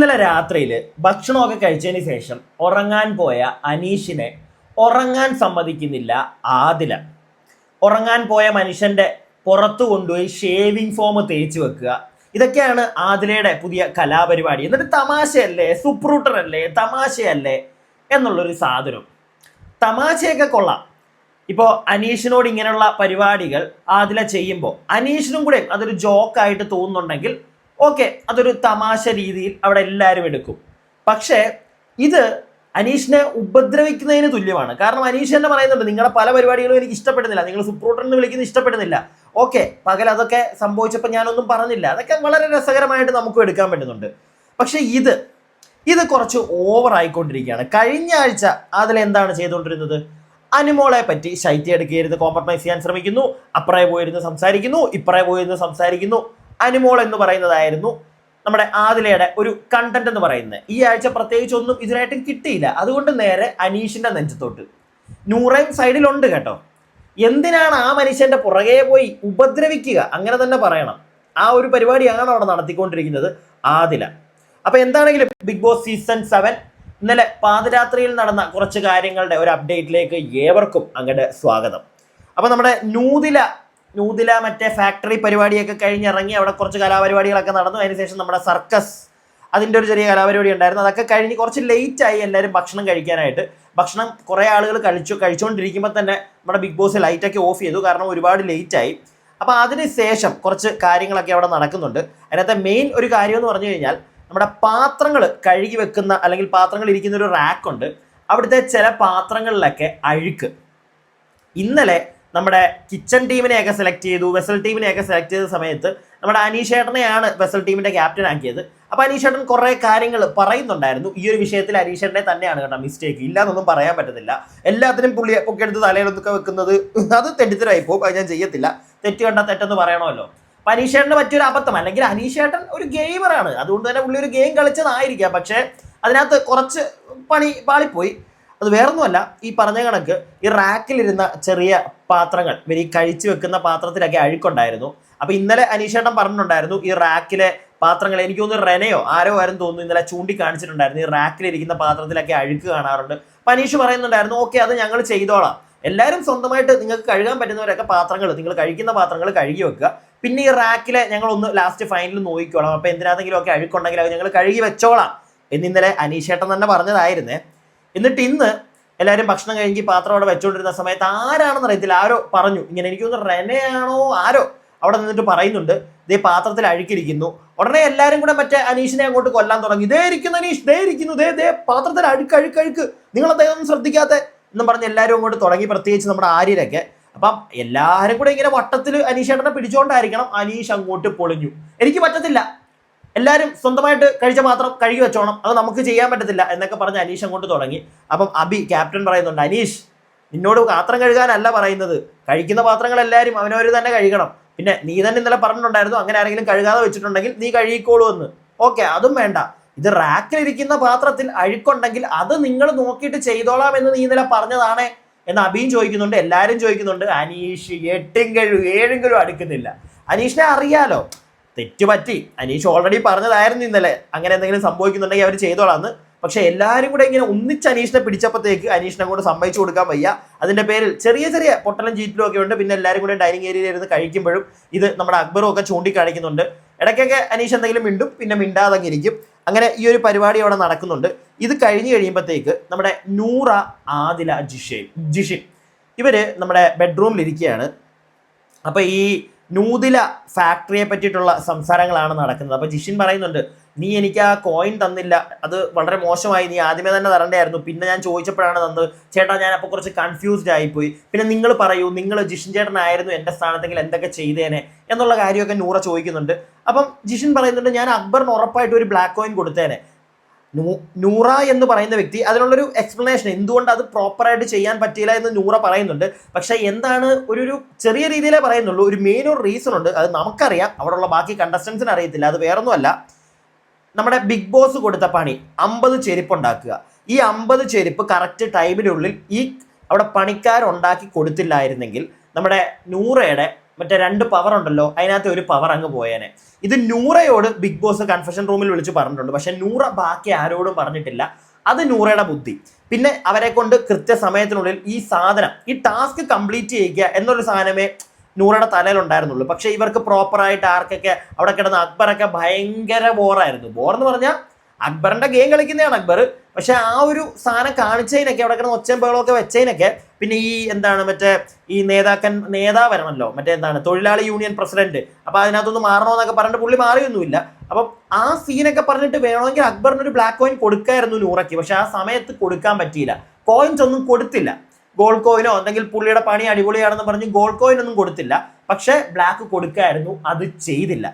ഇന്നലെ രാത്രിയിൽ ഭക്ഷണമൊക്കെ കഴിച്ചതിന് ശേഷം ഉറങ്ങാൻ പോയ അനീഷിനെ ഉറങ്ങാൻ സമ്മതിക്കുന്നില്ല ആദില. ഉറങ്ങാൻ പോയ മനുഷ്യന്റെ പുറത്തു കൊണ്ടുപോയി ഷേവിംഗ് ഫോം തേച്ച് വെക്കുക. ഇതൊക്കെയാണ് ആദിലയുടെ പുതിയ കലാപരിപാടി. എന്നിട്ട് തമാശയല്ലേ? സുപ്രൂട്ടർ അല്ലേ തമാശയല്ലേ? എന്നുള്ളൊരു സാധനം. തമാശയൊക്കെ കൊള്ളാം. ഇപ്പോൾ അനീഷിനോട് ഇങ്ങനെയുള്ള പരിപാടികൾ ആദില ചെയ്യുമ്പോൾ അനീഷിനും കൂടെ അതൊരു ജോക്കായിട്ട് തോന്നുന്നുണ്ടെങ്കിൽ ഓക്കെ അതൊരു തമാശ രീതിയിൽ അവിടെ എല്ലാവരും എടുക്കും. പക്ഷേ ഇത് അനീഷിനെ ഉപദ്രവിക്കുന്നതിന് തുല്യമാണ്. കാരണം അനീഷ് തന്നെ പറയുന്നുണ്ട് നിങ്ങളുടെ പല പരിപാടികളും എനിക്ക് ഇഷ്ടപ്പെടുന്നില്ല. നിങ്ങൾ സുപ്രൂട്ടൻ എന്ന് വിളിക്കുന്നത് ഇഷ്ടപ്പെടുന്നില്ല. ഓക്കെ പകൽ അതൊക്കെ സംഭവിച്ചപ്പോൾ ഞാനൊന്നും പറഞ്ഞില്ല. അതൊക്കെ വളരെ രസകരമായിട്ട് നമുക്ക് എടുക്കാൻ പറ്റുന്നുണ്ട്. പക്ഷേ ഇത് ഇത് കുറച്ച് ഓവർ ആയിക്കൊണ്ടിരിക്കുകയാണ്. കഴിഞ്ഞ ആഴ്ച അതിൽ എന്താണ് ചെയ്തുകൊണ്ടിരുന്നത്? അനുമോളെ പറ്റി ശൈത്യം എടുക്കുകയായിരുന്നു കോംപ്രമൈസ് ചെയ്യാൻ ശ്രമിക്കുന്നു. അപ്പറേ പോയിരുന്ന് സംസാരിക്കുന്നു ഇപ്പറേ പോയിരുന്ന് സംസാരിക്കുന്നു. അനുമോൾ എന്ന് പറയുന്നതായിരുന്നു നമ്മുടെ ആദിലയുടെ ഒരു കണ്ടന്റ് എന്ന് പറയുന്നത്. ഈ ആഴ്ച പ്രത്യേകിച്ച് ഒന്നും ഇതിനായിട്ടും കിട്ടിയില്ല. അതുകൊണ്ട് നേരെ അനീഷിന്റെ നെഞ്ചത്തോട്ട്. നൂറേം സൈഡിലുണ്ട് കേട്ടോ. എന്തിനാണ് ആ മനുഷ്യന്റെ പുറകെ പോയി ഉപദ്രവിക്കുക? അങ്ങനെ തന്നെ പറയണം. ആ ഒരു പരിപാടിയാണ് അവിടെ നടത്തിക്കൊണ്ടിരിക്കുന്നത് ആദില. അപ്പൊ എന്താണെങ്കിലും ബിഗ് ബോസ് സീസൺ സെവൻ ഇന്നലെ പാതിരാത്രിയിൽ നടന്ന കുറച്ച് കാര്യങ്ങളുടെ ഒരു അപ്ഡേറ്റിലേക്ക് ഏവർക്കും അങ്ങോട്ട് സ്വാഗതം. അപ്പൊ നമ്മുടെ നൂതില നൂതില മറ്റേ ഫാക്ടറി പരിപാടിയൊക്കെ കഴിഞ്ഞിറങ്ങി അവിടെ കുറച്ച് കലാപരിപാടികളൊക്കെ നടന്നു. അതിനുശേഷം നമ്മുടെ സർക്കസ് അതിന്റെ ഒരു ചെറിയ കലാപരിപാടി ഉണ്ടായിരുന്നു. അതൊക്കെ കഴിഞ്ഞ് കുറച്ച് ആയി എല്ലാവരും ഭക്ഷണം കഴിക്കാനായിട്ട്. ഭക്ഷണം കുറേ ആളുകൾ കഴിച്ചു. കഴിച്ചുകൊണ്ടിരിക്കുമ്പോൾ തന്നെ നമ്മുടെ ബിഗ് ബോസ് ലൈറ്റൊക്കെ ഓഫ് ചെയ്തു. കാരണം ഒരുപാട് ലേറ്റ് ആയി. അപ്പോൾ അതിന് ശേഷം കുറച്ച് കാര്യങ്ങളൊക്കെ അവിടെ നടക്കുന്നുണ്ട്. അതിനകത്തെ മെയിൻ ഒരു കാര്യം എന്ന് പറഞ്ഞു കഴിഞ്ഞാൽ നമ്മുടെ പാത്രങ്ങൾ കഴുകി വെക്കുന്ന അല്ലെങ്കിൽ പാത്രങ്ങൾ ഇരിക്കുന്ന ഒരു റാക്കുണ്ട് അവിടുത്തെ ചില പാത്രങ്ങളിലൊക്കെ അഴുക്ക്. ഇന്നലെ നമ്മുടെ കിച്ചൺ ടീമിനെയൊക്കെ സെലക്ട് ചെയ്തു വെസൽ ടീമിനെയൊക്കെ സെലക്ട് ചെയ്ത സമയത്ത് നമ്മുടെ അനീഷ് അനീഷേട്ടനെയാണ് വെസൽ ടീമിന്റെ ക്യാപ്റ്റൻ ആക്കിയത്. അപ്പോൾ അനീഷേട്ടൻ കുറേ കാര്യങ്ങൾ പറയുന്നുണ്ടായിരുന്നു. ഈ ഒരു വിഷയത്തിൽ അനീഷേട്ടനെ തന്നെയാണ് കേട്ടോ മിസ്റ്റേക്ക് ഇല്ല എന്നൊന്നും പറയാൻ പറ്റത്തില്ല. എല്ലാത്തിനും പുള്ളി ഒക്കെ എടുത്ത് തലയിലൊക്കെ വെക്കുന്നത് അത് തെറ്റിത്തരായി പോകും. അത് ഞാൻ ചെയ്യത്തില്ല. തെറ്റ് കണ്ട തെറ്റെന്ന് പറയണമല്ലോ. അപ്പൊ അനീഷേട്ടന് പറ്റിയൊരു അബദ്ധം. അല്ലെങ്കിൽ അനീഷേട്ടൻ ഒരു ഗെയിമറാണ് അതുകൊണ്ട് തന്നെ പുള്ളി ഒരു ഗെയിം കളിച്ചതായിരിക്കാം. പക്ഷേ അതിനകത്ത് കുറച്ച് പണി പാളിപ്പോയി. അത് വേറൊന്നുമല്ല ഈ പറഞ്ഞ കണക്ക് ഈ റാക്കിലിരുന്ന ചെറിയ പാത്രങ്ങൾ ഇവർ ഈ കഴിച്ചു വെക്കുന്ന പാത്രത്തിലൊക്കെ അഴുക്കുണ്ടായിരുന്നു. അപ്പൊ ഇന്നലെ അനീഷേട്ടൻ പറഞ്ഞിട്ടുണ്ടായിരുന്നു ഈ റാക്കിലെ പാത്രങ്ങൾ എനിക്ക് തോന്നുന്നു റെനയോ ആരോ ആരും തോന്നുന്നു ഇന്നലെ ചൂണ്ടിക്കാണിച്ചിട്ടുണ്ടായിരുന്നു ഈ റാക്കിലിരിക്കുന്ന പാത്രത്തിലൊക്കെ അഴുക്ക് കാണാറുണ്ട്. അപ്പൊ അനീഷ് പറയുന്നുണ്ടായിരുന്നു ഓക്കെ അത് ഞങ്ങൾ ചെയ്തോളാം. എല്ലാവരും സ്വന്തമായിട്ട് നിങ്ങൾക്ക് കഴുകാൻ പറ്റുന്നവരൊക്കെ പാത്രങ്ങൾ നിങ്ങൾ കഴിക്കുന്ന പാത്രങ്ങൾ കഴുകി വെക്കുക. പിന്നെ ഈ റാക്കിലെ ഞങ്ങൾ ഒന്ന് ലാസ്റ്റ് ഫൈനൽ നോക്കിക്കോളാം. അപ്പൊ എന്തിനാണെങ്കിലും ഒക്കെ അഴുക്കുണ്ടെങ്കിൽ അത് ഞങ്ങൾ കഴുകി വെച്ചോളാം. എന്നിന്നലെ അനീഷേട്ടൻ തന്നെ പറഞ്ഞതായിരുന്നേ. എന്നിട്ട് ഇന്ന് എല്ലാവരും ഭക്ഷണം കഴിഞ്ഞ് പാത്രം അവിടെ വെച്ചുകൊണ്ടിരുന്ന സമയത്ത് ആരാണെന്ന് അറിയത്തില്ല. ആരോ പറഞ്ഞു. ഇങ്ങനെ എനിക്ക് റെനയാണോ ആരോ അവിടെ നിന്നിട്ട് പറയുന്നുണ്ട്. ഇതേ പാത്രത്തിൽ അഴുക്കിരിക്കുന്നു. ഉടനെ എല്ലാവരും കൂടെ മറ്റേ അനീഷിനെ അങ്ങോട്ട് കൊല്ലാൻ തുടങ്ങി. ഇതേ ഇരിക്കുന്നു അനീഷ് ദേ ഇരിക്കുന്നു. ദേ ദേ പാത്രത്തിൽ അഴുക്ക് അഴുക്ക് അഴുക്ക്. നിങ്ങൾ അദ്ദേഹം ശ്രദ്ധിക്കാത്ത എന്നും പറഞ്ഞ് എല്ലാവരും അങ്ങോട്ട് തുടങ്ങി. പ്രത്യേകിച്ച് നമ്മുടെ ആര്യരൊക്കെ. അപ്പം എല്ലാവരും കൂടെ ഇങ്ങനെ വട്ടത്തിൽ അനീഷ് ഏട്ടനെ പിടിച്ചുകൊണ്ടായിരിക്കണം അനീഷ് അങ്ങോട്ട് പൊളിഞ്ഞു. എനിക്ക് പറ്റത്തില്ല. എല്ലാവരും സ്വന്തമായിട്ട് കഴിച്ച മാത്രം കഴുകി വെച്ചോണം. അത് നമുക്ക് ചെയ്യാൻ പറ്റത്തില്ല എന്നൊക്കെ പറഞ്ഞ് അനീഷ് അങ്ങോട്ട് തുടങ്ങി. അപ്പം അബി ക്യാപ്റ്റൻ പറയുന്നുണ്ട് അനീഷ് നിന്നോട് പാത്രം കഴുകാനല്ല പറയുന്നത്. കഴിക്കുന്ന പാത്രങ്ങൾ എല്ലാവരും അവനവർ തന്നെ കഴുകണം. പിന്നെ നീ തന്നെ ഇന്നലെ പറഞ്ഞിട്ടുണ്ടായിരുന്നു അങ്ങനെ ആരെങ്കിലും കഴുകാതെ വെച്ചിട്ടുണ്ടെങ്കിൽ നീ കഴുകിക്കോളൂ എന്ന്. ഓക്കെ അതും വേണ്ട. ഇത് റാക്കിലിരിക്കുന്ന പാത്രത്തിൽ അഴുക്കുണ്ടെങ്കിൽ അത് നിങ്ങൾ നോക്കിയിട്ട് ചെയ്തോളാം എന്ന് നീ ഇന്നലെ പറഞ്ഞതാണേ എന്ന് അബിയും ചോദിക്കുന്നുണ്ട് എല്ലാവരും ചോദിക്കുന്നുണ്ട് അനീഷ് എട്ടും കഴിവ് ഏഴും കഴിവ് അടുക്കുന്നില്ല. അനീഷിനെ അറിയാലോ തെറ്റ് പറ്റി. അനീഷ് ഓൾറെഡി പറഞ്ഞതായിരുന്നു ഇന്നലെ. അങ്ങനെ എന്തെങ്കിലും സംഭവിക്കുന്നുണ്ടെങ്കിൽ അവർ ചെയ്തോളാന്ന്. പക്ഷെ എല്ലാവരും കൂടെ ഇങ്ങനെ ഒന്നിച്ച് അനീഷിനെ പിടിച്ചപ്പോഴത്തേക്ക് അനീഷിനെ കൂടെ സമ്മതിച്ചു കൊടുക്കാൻ വയ്യ. അതിന്റെ പേരിൽ ചെറിയ ചെറിയ പൊട്ടലും ചീറ്റിലും ഒക്കെ ഉണ്ട്. പിന്നെ എല്ലാവരും കൂടെ ഡൈനിങ് ഏരിയയിൽ ഇരുന്ന് കഴിക്കുമ്പോഴും ഇത് നമ്മുടെ അക്ബറും ഒക്കെ ചൂണ്ടിക്കാണിക്കുന്നുണ്ട്. ഇടയ്ക്കൊക്കെ അനീഷ് എന്തെങ്കിലും മിണ്ടും. പിന്നെ മിണ്ടാതെ ഇരിക്കും. അങ്ങനെ ഈ ഒരു പരിപാടി അവിടെ നടക്കുന്നുണ്ട്. ഇത് കഴിഞ്ഞു കഴിയുമ്പോഴത്തേക്ക് നമ്മുടെ നൂറ ആദില ജിഷേ ജിഷിൻ. ഇവർ നമ്മുടെ ബെഡ്റൂമിൽ അപ്പൊ ഈ നൂതില ഫാക്ടറിയെ പറ്റിയിട്ടുള്ള സംസാരങ്ങളാണ് നടക്കുന്നത്. അപ്പൊ ജിഷിൻ പറയുന്നുണ്ട് നീ എനിക്ക് ആ കോയിൻ തന്നില്ല. അത് വളരെ മോശമായി. നീ ആദ്യമേ തന്നെ തരണ്ടായിരുന്നു. പിന്നെ ഞാൻ ചോദിച്ചപ്പോഴാണ് തന്നത്. ചേട്ടാ ഞാൻ അപ്പോൾ കുറച്ച് കൺഫ്യൂസ്ഡ് ആയിപ്പോയി. പിന്നെ നിങ്ങൾ പറയൂ നിങ്ങൾ ജിഷിൻ ചേട്ടനായിരുന്നു എന്റെ സ്ഥാനത്തെങ്കിൽ എന്തൊക്കെ ചെയ്തേനെ? എന്നുള്ള കാര്യമൊക്കെ നൂറ ചോദിക്കുന്നുണ്ട്. അപ്പം ജിഷിൻ പറയുന്നുണ്ട് ഞാൻ അക്ബറിന് ഉറപ്പായിട്ട് ഒരു ബ്ലാക്ക് കോയിൻ കൊടുത്തേനെ. നൂറ എന്ന് പറയുന്ന വ്യക്തി അതിനുള്ളൊരു എക്സ്പ്ലനേഷൻ എന്തുകൊണ്ട് അത് പ്രോപ്പറായിട്ട് ചെയ്യാൻ പറ്റിയില്ല എന്ന് നൂറ പറയുന്നുണ്ട്. പക്ഷെ എന്താണ് ഒരു ഒരു ചെറിയ രീതിയിലേ പറയുന്നുള്ളൂ. ഒരു മെയിൻ ഒരു റീസൺ ഉണ്ട്. അത് നമുക്കറിയാം. അവിടെയുള്ള ബാക്കി കണ്ടസ്റ്റൻസിന് അറിയത്തില്ല. അത് വേറൊന്നുമല്ല. നമ്മുടെ ബിഗ് ബോസ് കൊടുത്ത പണി അമ്പത് ചെരുപ്പ് ഉണ്ടാക്കുക ഈ അമ്പത് ചെരുപ്പ് കറക്റ്റ് ടൈമിനുള്ളിൽ ഈ അവിടെ പണിക്കാരുണ്ടാക്കി കൊടുത്തില്ലായിരുന്നെങ്കിൽ നമ്മുടെ നൂറയുടെ മറ്റേ രണ്ട് പവർ ഉണ്ടല്ലോ അതിനകത്ത് ഒരു പവർ അങ്ങ് പോയേനെ. ഇത് നൂറയോട് ബിഗ് ബോസ് കൺഫെഷൻ റൂമിൽ വിളിച്ച് പറഞ്ഞിട്ടുണ്ട്. പക്ഷെ നൂറ ബാക്കി ആരോടും പറഞ്ഞിട്ടില്ല. അത് നൂറയുടെ ബുദ്ധി. പിന്നെ അവരെ കൊണ്ട് കൃത്യസമയത്തിനുള്ളിൽ ഈ സാധനം ഈ ടാസ്ക് കംപ്ലീറ്റ് ചെയ്യിക്കുക എന്നൊരു സാധനമേ നൂറയുടെ തലയിൽ ഉണ്ടായിരുന്നുള്ളൂ പക്ഷെ ഇവർക്ക് പ്രോപ്പറായിട്ട് ആർക്കൊക്കെ അവിടെ കിടന്ന അക്ബറൊക്കെ ഭയങ്കര ബോറായിരുന്നു ബോർ എന്ന് പറഞ്ഞാൽ അക്ബറിന്റെ ഗെയിം കളിക്കുന്നതാണ് അക്ബർ. പക്ഷെ ആ ഒരു സാധനം കാണിച്ചതിനൊക്കെ അവിടെ കിടന്ന് ഒച്ചയും ബഹളമൊക്കെ വെച്ചതിനൊക്കെ പിന്നെ ഈ എന്താണ് മറ്റേ ഈ നേതാക്കൻ നേതാവരണല്ലോ മറ്റേ എന്താണ് തൊഴിലാളി യൂണിയൻ പ്രസിഡന്റ് അപ്പൊ അതിനകത്തൊന്ന് മാറണമെന്നൊക്കെ പറഞ്ഞിട്ട് പുള്ളി മാറിയൊന്നുമില്ല. അപ്പം ആ സീനൊക്കെ പറഞ്ഞിട്ട് വേണമെങ്കിൽ അക്ബറിന് ഒരു ബ്ലാക്ക് കോയിൻ കൊടുക്കായിരുന്നു നൂറയ്ക്ക്. പക്ഷെ ആ സമയത്ത് കൊടുക്കാൻ പറ്റിയില്ല. കോയിൻസ് ഒന്നും കൊടുത്തില്ല. ഗോൾഡ് കോയിനോ അല്ലെങ്കിൽ പുള്ളിയുടെ പണി അടിപൊളിയാണെന്ന് പറഞ്ഞ് ഗോൾഡ് കോയിൻ ഒന്നും കൊടുത്തില്ല. പക്ഷെ ബ്ലാക്ക് കൊടുക്കായിരുന്നു അത് ചെയ്തില്ല.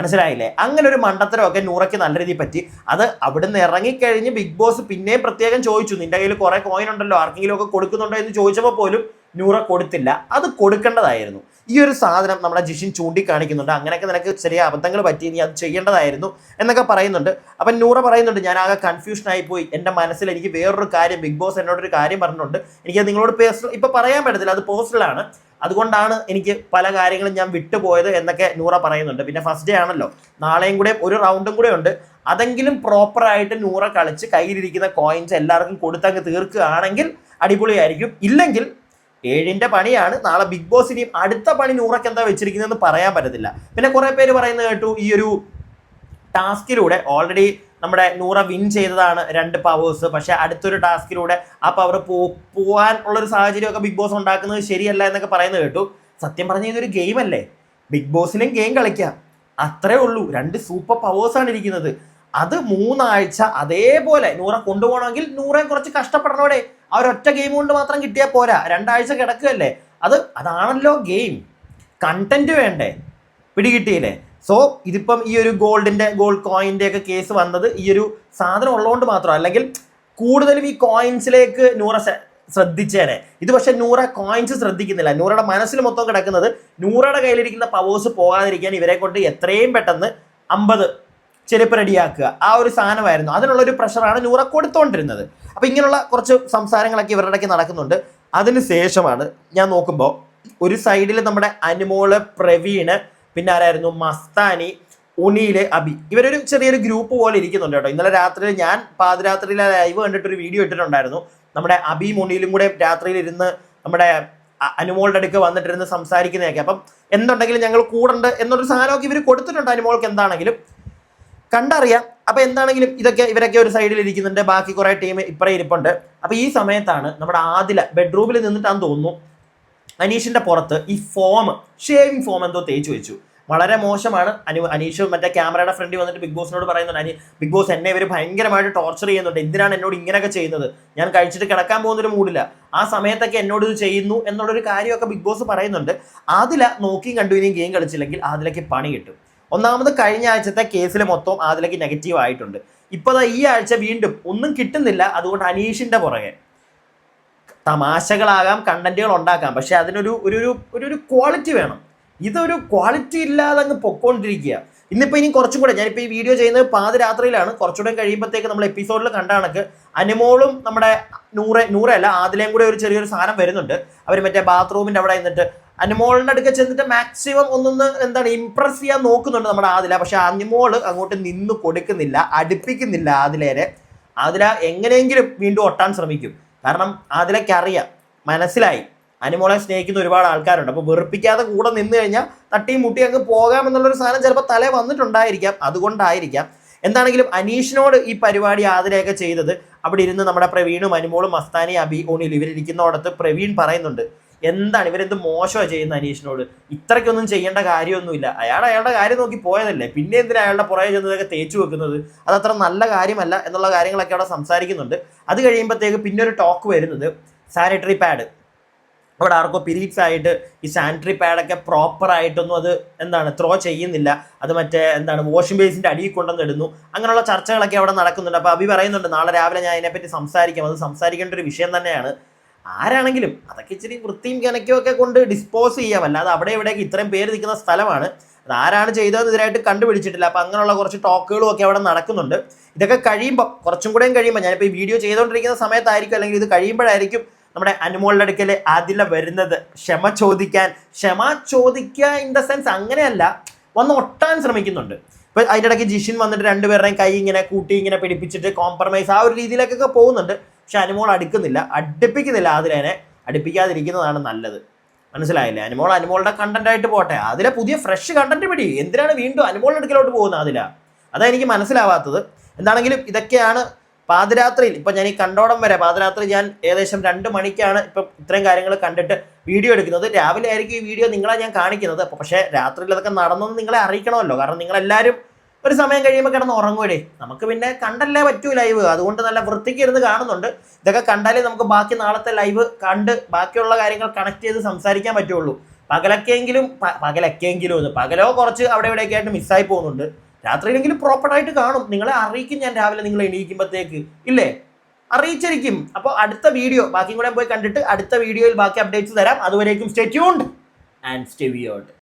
മനസ്സിലായില്ലേ? അങ്ങനെ ഒരു മണ്ടത്തരമൊക്കെ നൂറയ്ക്ക് നല്ല രീതിയിൽ പറ്റി. അത് അവിടുന്ന് ഇറങ്ങിക്കഴിഞ്ഞ് ബിഗ് ബോസ് പിന്നെയും പ്രത്യേകം ചോദിച്ചു. നിന്റെ കയ്യിൽ കുറെ കോയിൻ ഉണ്ടല്ലോ ആർക്കെങ്കിലും ഒക്കെ കൊടുക്കുന്നുണ്ടോ? എന്ന് ചോദിച്ചപ്പോൾ പോലും നൂറ കൊടുത്തില്ല. അത് കൊടുക്കേണ്ടതായിരുന്നു. ഈ ഒരു സാധനം നമ്മുടെ ജിഷിൻ ചൂണ്ടിക്കാണിക്കുന്നുണ്ട്. അങ്ങനെയൊക്കെ നിനക്ക് ചെറിയ അബദ്ധങ്ങൾ പറ്റി നീ അത് ചെയ്യേണ്ടതായിരുന്നു എന്നൊക്കെ പറയുന്നുണ്ട്. അപ്പം നൂറ പറയുന്നുണ്ട് ഞാൻ ആകെ കൺഫ്യൂഷൻ ആയി പോയി എന്റെ മനസ്സിൽ എനിക്ക് വേറൊരു കാര്യം ബിഗ് ബോസ് എന്നോടൊരു കാര്യം പറഞ്ഞിട്ടുണ്ട്. എനിക്ക് നിങ്ങളോട് പേഴ്സണൽ ഇപ്പം പറയാൻ പറ്റത്തില്ല. അത് പേഴ്സണലാണ് അതുകൊണ്ടാണ് എനിക്ക് പല കാര്യങ്ങളും ഞാൻ വിട്ടുപോയത് എന്നൊക്കെ നൂറ പറയുന്നുണ്ട്. പിന്നെ ഫസ്റ്റ് ഡേ ആണല്ലോ. നാളെയും കൂടെ ഒരു റൗണ്ടും കൂടെ ഉണ്ട്. അതെങ്കിലും പ്രോപ്പറായിട്ട് നൂറ കളിച്ച് കയ്യിലിരിക്കുന്ന കോയിൻസ് എല്ലാവർക്കും കൊടുത്തങ്ങ് തീർക്കുകയാണെങ്കിൽ അടിപൊളിയായിരിക്കും. ഇല്ലെങ്കിൽ ഏഴിന്റെ പണിയാണ്. നാളെ ബിഗ് ബോസ് ഇനിയും അടുത്ത പണി നൂറയ്ക്ക് എന്താ വെച്ചിരിക്കുന്നതെന്ന് പറയാൻ പറ്റത്തില്ല. പിന്നെ കുറേ പേര് പറയുന്നത് കേട്ടു ഈ ഒരു ടാസ്കിലൂടെ ഓൾറെഡി നമ്മുടെ നൂറ വിൻ ചെയ്തതാണ് രണ്ട് പവേഴ്സ് പക്ഷെ അടുത്തൊരു ടാസ്കിലൂടെ ആ പവർ പോ പോകാൻ ഉള്ളൊരു സാഹചര്യമൊക്കെ ബിഗ് ബോസ് ഉണ്ടാക്കുന്നത് ശരിയല്ല എന്നൊക്കെ പറയുന്നത് കേട്ടു. സത്യം പറഞ്ഞ ഇതൊരു ഗെയിം അല്ലേ? ബിഗ് ബോസിലും ഗെയിം കളിക്കാം. അത്രേ ഉള്ളൂ. രണ്ട് സൂപ്പർ പവേഴ്സാണ് ഇരിക്കുന്നത്. അത് മൂന്നാഴ്ച അതേപോലെ നൂറ കൊണ്ടുപോകണമെങ്കിൽ നൂറെ കുറച്ച് കഷ്ടപ്പെടണോടെ. ആ ഒരൊറ്റ ഗെയിം കൊണ്ട് മാത്രം കിട്ടിയാൽ പോരാ. രണ്ടാഴ്ച കിടക്കുകയല്ലേ? അത് അതാണല്ലോ ഗെയിം കണ്ടന്റ് വേണ്ടേ? പിടികിട്ടിയില്ലേ? സോ ഇതിപ്പം ഈ ഒരു ഗോൾഡിന്റെ ഗോൾഡ് കോയിന്റെ ഒക്കെ കേസ് വന്നത് ഈ ഒരു സാധനം ഉള്ളതുകൊണ്ട് മാത്രം. അല്ലെങ്കിൽ കൂടുതലും ഈ കോയിൻസിലേക്ക് നൂറ ശ്ര- ശ്രദ്ധിച്ചേനെ. ഇത് പക്ഷേ നൂറ കോയിൻസ് ശ്രദ്ധിക്കുന്നില്ല. നൂറയുടെ മനസ്സിൽ മൊത്തം കിടക്കുന്നത് നൂറയുടെ കയ്യിലിരിക്കുന്ന പവേഴ്സ് പോകാതിരിക്കാൻ ഇവരെ കൊണ്ട് എത്രയും പെട്ടെന്ന് അമ്പത് ചെരുപ്പ് റെഡിയാക്കുക ആ ഒരു സാധനമായിരുന്നു. അതിനുള്ള ഒരു പ്രഷറാണ് നൂറ കൊടുത്തോണ്ടിരുന്നത്. അപ്പൊ ഇങ്ങനെയുള്ള കുറച്ച് സംസാരങ്ങളൊക്കെ ഇവരുടെ ഇടയ്ക്ക് നടക്കുന്നുണ്ട്. അതിന് ശേഷമാണ് ഞാൻ നോക്കുമ്പോൾ ഒരു സൈഡിൽ നമ്മുടെ അനുമോൾ പ്രവീണ് പിന്നെ ആരായിരുന്നു? മസ്താനി ഉണിയിലെ അബി. ഇവരൊരു ചെറിയൊരു ഗ്രൂപ്പ് പോലെ ഇരിക്കുന്നുണ്ട് കേട്ടോ. ഇന്നലെ രാത്രി ഞാൻ പാതിരാത്രിയിലെ ലൈവ് കണ്ടിട്ടൊരു വീഡിയോ ഇട്ടിട്ടുണ്ടായിരുന്നു. നമ്മുടെ അബിയും ഉണിയിലും കൂടെ രാത്രിയിൽ ഇരുന്ന് നമ്മുടെ അനുമോളുടെ അടുക്ക് വന്നിട്ടിരുന്ന് സംസാരിക്കുന്നതൊക്കെ. അപ്പം എന്തുണ്ടെങ്കിലും ഞങ്ങൾ കൂടുണ്ട് എന്നൊരു സാധനമൊക്കെ ഇവർ കൊടുത്തിട്ടുണ്ട് അനുമോൾക്ക് എന്താണെങ്കിലും. കണ്ടറിയാം. അപ്പോൾ എന്താണെങ്കിലും ഇതൊക്കെ ഇവരൊക്കെ ഒരു സൈഡിൽ ഇരിക്കുന്നുണ്ട്. ബാക്കി കുറേ ടീം ഇപ്പറേ ഇരിപ്പുണ്ട്. അപ്പോൾ ഈ സമയത്താണ് നമ്മുടെ ആദില ബെഡ്റൂമിൽ നിന്നിട്ടാന്ന് തോന്നുന്നു. അനീഷിന്റെ പുറത്ത് ഈ ഫോം ഷേവിംഗ് ഫോം എന്തോ തേച്ച് വെച്ചു. വളരെ മോശമാണ്. അനു അനീഷ് മറ്റേ ക്യാമറയുടെ ഫ്രണ്ടിൽ വന്നിട്ട് ബിഗ് ബോസിനോട് പറയുന്നുണ്ട് അനി ബിഗ് ബോസ് എന്നെ ഇവർ ഭയങ്കരമായിട്ട് ടോർച്ചർ ചെയ്യുന്നുണ്ട്. എന്തിനാണ് എന്നോട് ഇങ്ങനെയൊക്കെ ചെയ്യുന്നത്? ഞാൻ കഴിച്ചിട്ട് കിടക്കാൻ പോകുന്നൊരു മൂടില്ല ആ സമയത്തൊക്കെ എന്നോട് ഇത് ചെയ്യുന്നു എന്നുള്ളൊരു കാര്യമൊക്കെ ബിഗ് ബോസ് പറയുന്നുണ്ട്. ആദില നോക്കിയും കണ്ടു ഇനിയും ഗെയിം കളിച്ചില്ലെങ്കിൽ ആദിലയ്ക്ക് പണി കിട്ടും. ഒന്നാമത് കഴിഞ്ഞ ആഴ്ചത്തെ കേസിൽ മൊത്തം ആദിലയ്ക്ക് നെഗറ്റീവ് ആയിട്ടുണ്ട്. ഇപ്പോൾ ഈ ആഴ്ച വീണ്ടും ഒന്നും കിട്ടുന്നില്ല. അതുകൊണ്ട് അനീഷിന്റെ പുറകെ. തമാശകളാകാം കണ്ടന്റുകൾ ഉണ്ടാക്കാം. പക്ഷെ അതിനൊരു ഒരു ഒരു ഒരു ക്വാളിറ്റി വേണം. ഇതൊരു ക്വാളിറ്റി ഇല്ലാതെ അങ്ങ് പൊക്കോണ്ടിരിക്കുക. ഇന്നിപ്പോൾ ഇനി കുറച്ചും കൂടെ ഞാനിപ്പോൾ ഈ വീഡിയോ ചെയ്യുന്നത് പാതിരാത്രിയിലാണ്. കുറച്ചുകൂടെ കഴിയുമ്പോഴത്തേക്ക് നമ്മൾ എപ്പിസോഡിൽ കണ്ട കണക്ക് അനുമോളും നമ്മുടെ നൂറെ നൂറല്ല ആദിലേയും കൂടെ ഒരു ചെറിയൊരു സാധനം വരുന്നുണ്ട്. അവർ മറ്റേ ബാത്റൂമിന്റെ അവിടെ നിന്നിട്ട് അനുമോളിന്റെ അടുക്ക ചെന്നിട്ട് മാക്സിമം ഒന്നൊന്ന് എന്താണ് ഇമ്പ്രസ് ചെയ്യാൻ നോക്കുന്നുണ്ട് നമ്മുടെ ആദില. പക്ഷെ അനുമോൾ അങ്ങോട്ട് നിന്ന് കൊടുക്കുന്നില്ല അടുപ്പിക്കുന്നില്ല ആദിലേരെ ആദില എങ്ങനെയെങ്കിലും വീണ്ടും ഒട്ടാൻ ശ്രമിക്കും. കാരണം അതിലേക്ക് അറിയാം. മനസ്സിലായി. അനിമോളെ സ്നേഹിക്കുന്ന ഒരുപാട് ആൾക്കാരുണ്ട്. അപ്പോൾ വെറുപ്പിക്കാതെ കൂടെ നിന്ന് കഴിഞ്ഞാൽ തട്ടിയും മുട്ടി അങ്ങ് പോകാം എന്നുള്ളൊരു സാധനം ചിലപ്പോൾ തലേ വന്നിട്ടുണ്ടായിരിക്കാം. അതുകൊണ്ടായിരിക്കാം. എന്താണെങ്കിലും അനീഷിനോട് ഈ പരിപാടി ആതിരയൊക്കെ ചെയ്തത് അവിടെ ഇരുന്ന് നമ്മുടെ പ്രവീണും അനുമോളും മസ്താനി അബി ഓണിൽ ഇവരിരിക്കുന്നോടത്ത് പ്രവീൺ പറയുന്നുണ്ട്. എന്താണ്? ഇവരെന്ത് മോശമാണ് ചെയ്യുന്ന അനീഷിനോട്? ഇത്രയ്ക്കൊന്നും ചെയ്യേണ്ട കാര്യമൊന്നുമില്ല. അയാൾ അയാളുടെ കാര്യം നോക്കി പോയതല്ലേ. പിന്നെ എന്തിനാ അയാളുടെ പുറകെ ചെന്നതൊക്കെ തേച്ചു വെക്കുന്നത്? അതത്ര നല്ല കാര്യമല്ല എന്നുള്ള കാര്യങ്ങളൊക്കെ അവിടെ സംസാരിക്കുന്നുണ്ട്. അത് കഴിയുമ്പോഴത്തേക്ക് പിന്നെ ഒരു ടോക്ക് വരുന്നത് സാനിറ്ററി പാഡ് അവിടെ ആർക്കോ പിരീഡ്സ് ആയിട്ട് ഈ സാനിറ്ററി പാഡൊക്കെ പ്രോപ്പറായിട്ടൊന്നും അത് എന്താണ് ത്രോ ചെയ്യുന്നില്ല. അത് മറ്റേ എന്താണ് വാഷിംഗ് ബേസിന്റെ അടിയിൽ കൊണ്ടുവന്ന് ഇടുന്നു. അങ്ങനെയുള്ള ചർച്ചകളൊക്കെ അവിടെ നടക്കുന്നുണ്ട്. അപ്പോൾ അഭി പറയുന്നുണ്ട് നാളെ രാവിലെ ഞാൻ അതിനെപ്പറ്റി സംസാരിക്കാം. അത് സംസാരിക്കേണ്ട ഒരു വിഷയം തന്നെയാണ്. ആരാണെങ്കിലും അതൊക്കെ ഇച്ചിരി വൃത്തിയും കിണക്കും ഒക്കെ കൊണ്ട് ഡിസ്പോസ് ചെയ്യാം. അല്ലാതെ അവിടെ ഇവിടെയൊക്കെ ഇത്രയും പേര് നിൽക്കുന്ന സ്ഥലമാണ്. അത് ആരാണ് ചെയ്തതെന്ന് ഇതിനായിട്ട് കണ്ടുപിടിച്ചിട്ടില്ല. അപ്പം അങ്ങനെയുള്ള കുറച്ച് ടോക്കുകളും ഒക്കെ അവിടെ നടക്കുന്നുണ്ട്. ഇതൊക്കെ കഴിയുമ്പോൾ കുറച്ചും കൂടെയും കഴിയുമ്പോൾ ഞാനിപ്പോൾ ഈ വീഡിയോ ചെയ്തുകൊണ്ടിരിക്കുന്ന സമയത്തായിരിക്കും അല്ലെങ്കിൽ ഇത് കഴിയുമ്പോഴായിരിക്കും നമ്മുടെ അനുമോളുടെ അടുക്കൽ ആദില വരുന്നത്. ക്ഷമ ചോദിക്കാൻ. ക്ഷമ ചോദിക്കുക ഇൻ ദ സെൻസ് അങ്ങനെയല്ല വന്ന് ഒട്ടാൻ ശ്രമിക്കുന്നുണ്ട്. ഇപ്പം അതിന്റെ ഇടയ്ക്ക് ജിഷിൻ വന്നിട്ട് രണ്ടുപേരുടെയും കൈ ഇങ്ങനെ കൂട്ടി ഇങ്ങനെ പിടിപ്പിച്ചിട്ട് കോംപ്രമൈസ് ആ ഒരു രീതിയിലേക്കൊക്കെ പോകുന്നുണ്ട്. പക്ഷെ അനുമോൾ അടുക്കുന്നില്ല അടുപ്പിക്കുന്നില്ല. അതിലേനെ അടുപ്പിക്കാതിരിക്കുന്നതാണ് നല്ലത്. മനസ്സിലായില്ലേ? അനിമോൾ അനുമോളുടെ കണ്ടന്റ് ആയിട്ട് പോട്ടെ. അതിലെ പുതിയ ഫ്രഷ് കണ്ടന്റ് പിടി. എന്തിനാണ് വീണ്ടും അനുമോളുടെ അടുക്കലോട്ട് പോകുന്നത് അതില അതാ എനിക്ക് മനസ്സിലാവാത്തത്. എന്താണെങ്കിലും ഇതൊക്കെയാണ് പാതിരാത്രിയിൽ ഇപ്പൊ ഞാൻ ഈ കണ്ടോടം വരെ പാതിരാത്രി ഞാൻ ഏകദേശം രണ്ട് മണിക്കാണ് ഇപ്പം ഇത്രയും കാര്യങ്ങൾ കണ്ടിട്ട് വീഡിയോ എടുക്കുന്നത്. രാവിലെ ആയിരിക്കും ഈ വീഡിയോ നിങ്ങളെ ഞാൻ കാണിക്കുന്നത്. പക്ഷേ രാത്രിയിൽ അതൊക്കെ നടന്നെന്ന് നിങ്ങളെ അറിയിക്കണമല്ലോ. കാരണം നിങ്ങളെല്ലാവരും ഒരു സമയം കഴിയുമ്പോൾ കിടന്ന് ഉറങ്ങൂലേ നമുക്ക് പിന്നെ കണ്ടല്ലേ പറ്റൂ ലൈവ് അതുകൊണ്ട് നല്ല വൃത്തിക്ക് ഇരുന്ന് കാണുന്നുണ്ട്. ഇതൊക്കെ കണ്ടാലേ നമുക്ക് ബാക്കി നാളത്തെ ലൈവ് കണ്ട് ബാക്കിയുള്ള കാര്യങ്ങൾ കണക്ട് ചെയ്ത് സംസാരിക്കാൻ പറ്റുള്ളൂ. പകലൊക്കെയെങ്കിലും പകലൊക്കെയെങ്കിലും ഒന്ന് പകലോ കുറച്ച് അവിടെ ഇവിടെയൊക്കെ ആയിട്ട് മിസ്സായി പോകുന്നുണ്ട്. രാത്രിയിലെങ്കിലും പ്രോപ്പറായിട്ട് കാണും. നിങ്ങളെ അറിയിക്കും ഞാൻ രാവിലെ നിങ്ങൾ എണീക്കുമ്പോഴത്തേക്ക് ഇല്ലേ? അറിയിച്ചിരിക്കും. അപ്പോൾ അടുത്ത വീഡിയോ ബാക്കിയും കൂടെ പോയി കണ്ടിട്ട് അടുത്ത വീഡിയോയിൽ ബാക്കി അപ്ഡേറ്റ്സ് തരാം. അതുവരേക്കും സ്റ്റേ ട്യൂൺഡ് ആൻഡ് സ്റ്റേ വിയോട്ട്